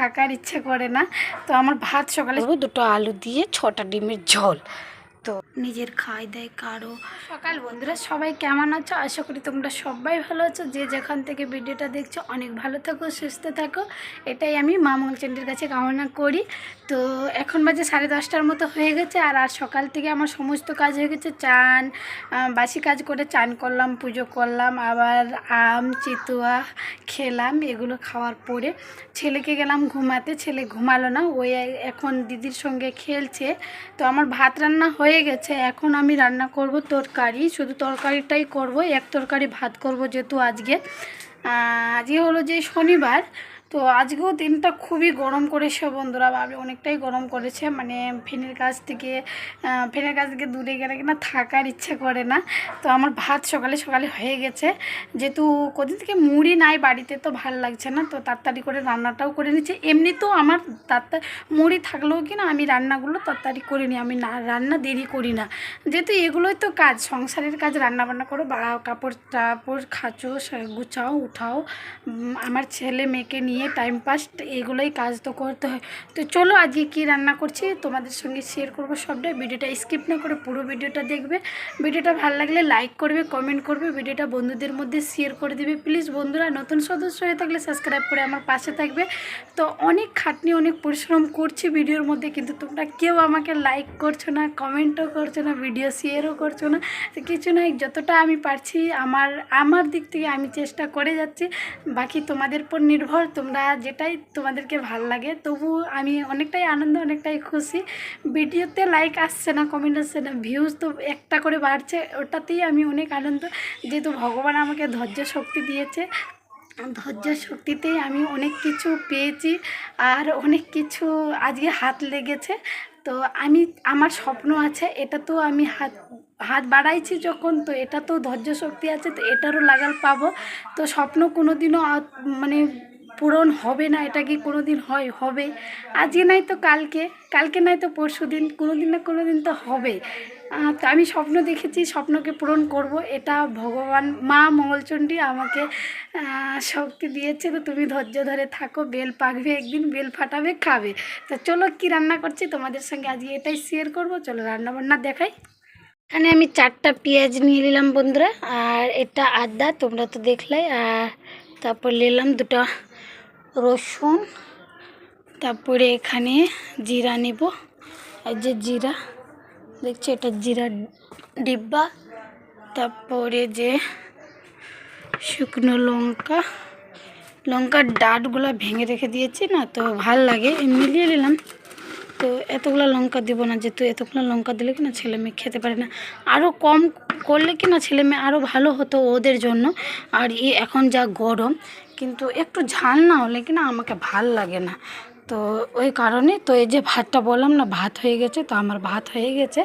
থাকার ইচ্ছে করে না। তো আমার ভাত সকালে দুটো আলু দিয়ে ছটা ডিমের ঝোল। তো নিজের খাই দেয় কারও। সকাল, বন্ধুরা, সবাই কেমন আছো? আশা করি তোমরা সবাই ভালো আছো। যে যেখান থেকে ভিডিওটা দেখছ, অনেক ভালো থাকো, সুস্থ থাকো। এটাই আমি মা মঙ্গলচন্ডীর কাছে কামনা করি। তো এখন বাজে সাড়ে দশটার মতো হয়ে গেছে, আর আর সকাল থেকে আমার সমস্ত কাজ হয়ে গেছে। চান বাসি কাজ করে চান করলাম, পুজো করলাম, আবার আম, চিতুয়া খেলাম, এগুলো খাওয়ার পরে ছেলেকে গেলাম ঘুমাতে। ছেলে ঘুমালো না ওই এখন দিদির সঙ্গে খেলছে। তো আমার ভাত রান্না হয়ে গেছে। এখন আমি রান্না করব তরকারি। শুধু তরকারিটাই করব, এক তরকারি ভাত করব যেহেতু আজকে। আজকে হলো যে শনিবার। তো আজকেও দিনটা খুবই গরম করেছে বন্ধুরা ভাবে অনেকটাই গরম করেছে। মানে ফ্যানের কাছ থেকে আহ, ফ্যানের কাছ থেকে দূরে গেলে কিনা থাকার ইচ্ছে করে না। তো আমার ভাত সকালে সকালে হয়ে গেছে। যেহেতু কদিন থেকে মুড়ি নাই বাড়িতে তো ভালো লাগছে না তো তাড়াতাড়ি করে রান্নাটাও করে নিচ্ছি। এমনিতেও আমার তাড়াতাড়ি মুড়ি থাকলেও কি না আমি রান্নাগুলো তাড়াতাড়ি করে নিই আমি না রান্না দেরি করি না। যেহেতু এগুলোই তো কাজ সংসারের কাজ রান্না বান্না করো বা কাপড় টাপড় খাচো গুছাও উঠাও। আমার ছেলে মেয়েকে নিয়ে টাইম পাস এগুলোই কাজ তো করতে হয়। তো চলো আজকে কি রান্না করছি, তোমাদের সঙ্গে শেয়ার করব সবটাই ভিডিওটা স্কিপ না করে পুরো ভিডিওটা দেখবে। ভিডিওটা ভালো লাগলে লাইক করবে কমেন্ট করবে। ভিডিওটা বন্ধুদের মধ্যে শেয়ার করে দেবে। প্লিজ বন্ধুরা, নতুন সদস্য হয়ে থাকলে সাবস্ক্রাইব করে আমার পাশে থাকবে। তো অনেক খাটনি, অনেক পরিশ্রম করছি ভিডিওর মধ্যে, কিন্তু তোমরা কেউ আমাকে লাইক করছ না কমেন্টও করছ না ভিডিও শেয়ারও করছ না। তো কিছু নয় যতটা আমি পারছি, আমার আমার দিক থেকে আমি চেষ্টা করে যাচ্ছি। বাকি তোমাদের উপর নির্ভর, তোমরা যেটাই তোমাদেরকে ভালো লাগে, তবু আমি অনেকটাই আনন্দ, অনেকটাই খুশি। ভিডিওতে লাইক আসছে না কমেন্ট আসছে না ভিউজ তো একটা করে বাড়ছে, ওটাতেই আমি অনেক আনন্দ। যেহেতু ভগবান আমাকে ধৈর্য শক্তি দিয়েছে, ধৈর্য শক্তিতেই আমি অনেক কিছু পেয়েছি আর অনেক কিছু আজকে হাত লেগেছে। তো আমি, আমার স্বপ্ন আছে, এটা তো আমি হাত হাত বাড়াইছি যখন, তো এটা তো ধৈর্য শক্তি আছে, তো এটারও লাগাল পাবো। তো স্বপ্ন কোনো দিনও মানে পূরণ হবে না, এটা কি কোনো দিন হয়? হবে। আজকে নাই তো কালকে কালকে নাই তো পরশু দিন কোনো দিন না কোনো দিন তো হবে। তো আমি স্বপ্ন দেখেছি, স্বপ্নকে পূরণ করব, এটা ভগবান মা মঙ্গলচণ্ডী আমাকে শক্তি দিয়েছে। তো তুমি ধৈর্য ধরে থাকো, বেল পাকবে একদিন, বেল ফাটাবে, খাবে। তো চলো কি রান্না করছি, তোমাদের সঙ্গে আজকে এটাই শেয়ার করব। চলো রান্না বান্না দেখাই। এখানে আমি চারটা পেঁয়াজ নিয়ে নিলাম বন্ধুরা, আর এটা আদা, তোমরা তো দেখলে আর তারপর নিলাম দুটো রসুন, তারপরে এখানে জিরা নেব। এই যে জিরা, দেখছি এটা জিরা ডিব্বা। তারপরে যে শুকনো লঙ্কা, লঙ্কার ডাঁটগুলো ভেঙে রেখে দিয়েছি না, তো ভালো লাগে মিলিয়ে নিলাম। তো এতগুলো লঙ্কা দিব না, যেহেতু এতগুলো লঙ্কা দিলে কি না ছেলে মেয়ে খেতে পারে না। আরও কম করলে কি না ছেলে মেয়ে আরও ভালো হতো ওদের জন্য। আর এখন যা গরম কিন্তু একটু ঝাল না হলে কি না আমাকে ভালো লাগে না। তো ওই কারণে তো এই যে ভাতটা বললাম না, ভাত হয়ে গেছে, তো আমার ভাত হয়ে গেছে।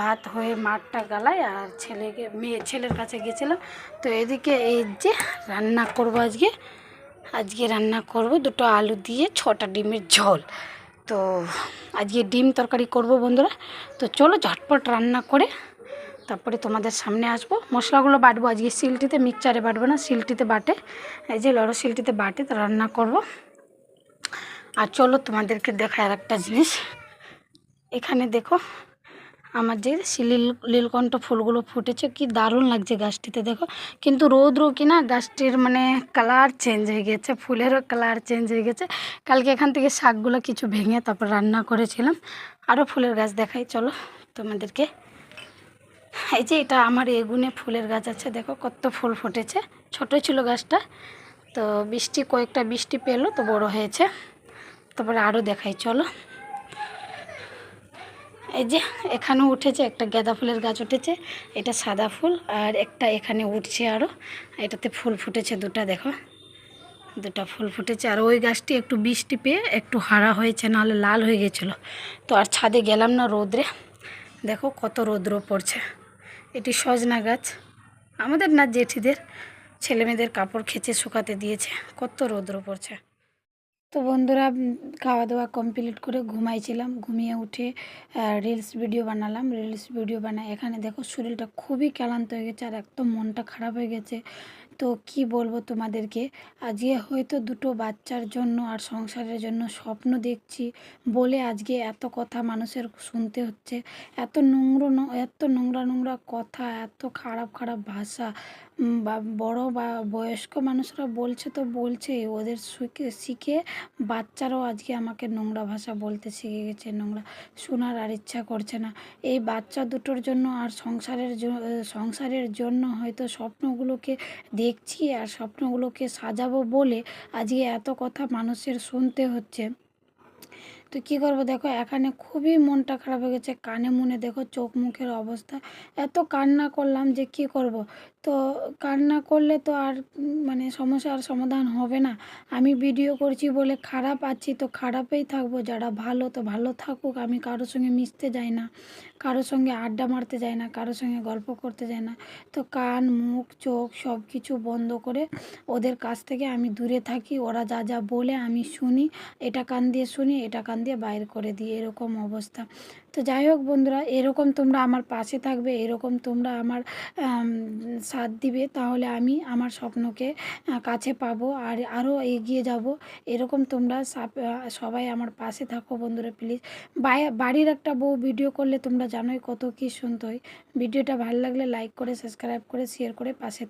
ভাত হয়ে মাঠটা গালায় আর ছেলেকে, মেয়ে, ছেলের কাছে গেছিলাম। তো এদিকে এই যে রান্না করব আজকে। আজকে রান্না করব দুটো আলু দিয়ে ছটা ডিমের ঝোল। তো আজকে ডিম তরকারি করব বন্ধুরা। তো চলো ঝটপট রান্না করে তারপরে তোমাদের সামনে আসব। মশলাগুলো বাটবো। আজকে শিলটিতে মিক্সচারে বাটবো না শিলটিতে বাটে। এই যে লড়ো শিলটিতে বাটে, তো রান্না করব। আর চলো তোমাদেরকে দেখায় আর একটা জিনিস। এখানে দেখো, আমার যে শিলিল লীলকণ্ঠ ফুলগুলো ফুটেছে, কি দারুণ লাগছে গাছটিতে, দেখো। কিন্তু রৌদ্র কিনা গাছটির মানে কালার চেঞ্জ হয়ে গেছে, ফুলেরও কালার চেঞ্জ হয়ে গেছে। কালকে এখান থেকে শাকগুলো কিছু ভেঙে তারপর রান্না করেছিলাম। আরও ফুলের গাছ দেখাই, চলো তোমাদেরকে। এই যে এটা আমার এগুনে ফুলের গাছ আছে, দেখো কত ফুল ফুটেছে। ছোট ছিল গাছটা, তো বৃষ্টি, কয়েকটা বৃষ্টি পেল, তো বড় হয়েছে। তারপরে আরও দেখাই, চলো। এই যে এখানেও উঠেছে, একটা গাঁদা ফুলের গাছ উঠেছে, এটা সাদা ফুল, আর একটা এখানে উঠছে আরও এটাতে ফুল ফুটেছে দুটো, দেখো। দুটো ফুল ফুটেছে, আর ওই গাছটি একটু বৃষ্টি পেয়ে একটু হারা হয়েছে, নাহলে লাল হয়ে গেছিল। তো আর ছাদে গেলাম না রোদ্রে। দেখো কত রৌদ্র পড়ছে। এটি সজনা গাছ। আমাদের না জেঠিদের ছেলেমেয়েদের কাপড় খেচে শুকাতে দিয়েছে। কত রৌদ্র পড়ছে। তো বন্ধুরা খাওয়া দাওয়া কমপ্লিট করে ঘুমাইছিলাম। ঘুমিয়ে উঠে রিলস ভিডিও বানালাম। রিলস ভিডিও বানাই এখানে দেখো শরীরটা খুবই ক্লান্ত হয়ে গেছে আর একদম মনটা খারাপ হয়ে গেছে। তো কি বলব তোমাদেরকে? আজকে হয়তো দুটো বাচ্চার জন্য আর সংসারের জন্য স্বপ্ন দেখছি বলে আজকে এত কথা মানুষের শুনতে হচ্ছে। এত নোংরা এত নোংরা নোংরা কথা, এত খারাপ খারাপ ভাষা বা বড় বা বয়স্ক মানুষরা বলছে তো বলছে, ওদের শিখে শিখে বাচ্চারাও আজকে আমাকে নোংরা ভাষা বলতে শিখে গেছে, নোংরা শোনার আর ইচ্ছা করছে না। এই বাচ্চা দুটোর জন্য আর সংসারের সংসারের জন্য হয়তো স্বপ্নগুলোকে দেখছি আর স্বপ্নগুলোকে সাজাবো বলে আজকে এত কথা মানুষের শুনতে হচ্ছে। তো কী করব দেখো, এখানে খুবই মনটা খারাপ হয়ে গেছে, কানে মনে দেখো চোখ মুখের অবস্থা। এত কান্না করলাম যে কি করব? তো কান্না করলে তো আর মানে সমস্যার সমাধান হবে না। আমি ভিডিও করছি বলে খারাপ আছি, তো খারাপেই থাকব। যারা ভালো, তো ভালো থাকুক। আমি কারোর সঙ্গে মিশতে যাই না। কারোর সঙ্গে আড্ডা মারতে যাই না। কারোর সঙ্গে গল্প করতে যাই না। তো কান, মুখ, চোখ সব কিছু বন্ধ করে ওদের কাছ থেকে আমি দূরে থাকি। ওরা যা যা বলে আমি শুনি। এটা কান দিয়ে শুনি, এটা কান দিয়ে বাইর করে দিই। এরকম অবস্থা। তো যাই হোক বন্ধুরা, এরকম তোমরা আমার পাশে থাকবে, এরকম তোমরা আমার সাথ দিবে, তাহলে আমি আমার স্বপ্নকে কাছে পাবো আর আরও এগিয়ে যাব। এরকম তোমরা সবাই আমার পাশে থাকো বন্ধুরা প্লিজ বাড়ির একটা বউ ভিডিও করলে তোমরা জানোই কত কী শুনতে হয়। ভিডিওটা ভালো লাগলে লাইক করে সাবস্ক্রাইব করে শেয়ার করে পাশে থাকো